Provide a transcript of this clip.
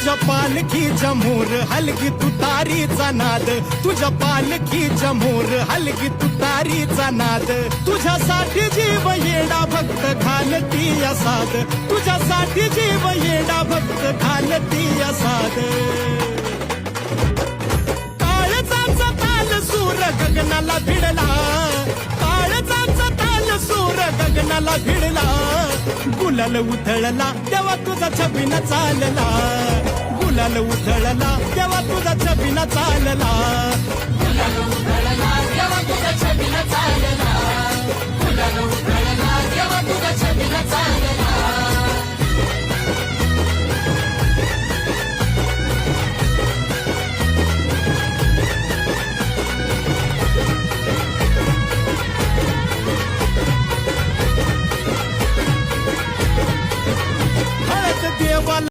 तुझ्या पालखीच्या मोर हलगी तुतारीचा नाद. तुझ्या पालखीच्या मोर हलगी तुतारीचा नाद. तुझ्यासाठी जीव येडा भक्त घालती साध तुझ्यासाठी जीव येडा भक्त घालती साध काळजाचा ताल सूर गगनाला भिडला. काळजाचा ताल सूर गगनाला भिडला. गुलाल उधळला तेव्हा तुझा छबीन चालला. गुलाल उधळला तेव्हा तुझा छबिना चालला. जेव्हा छबीला चालला फुलाला उधळला जेव्हा तुझ्या छबीला चालला.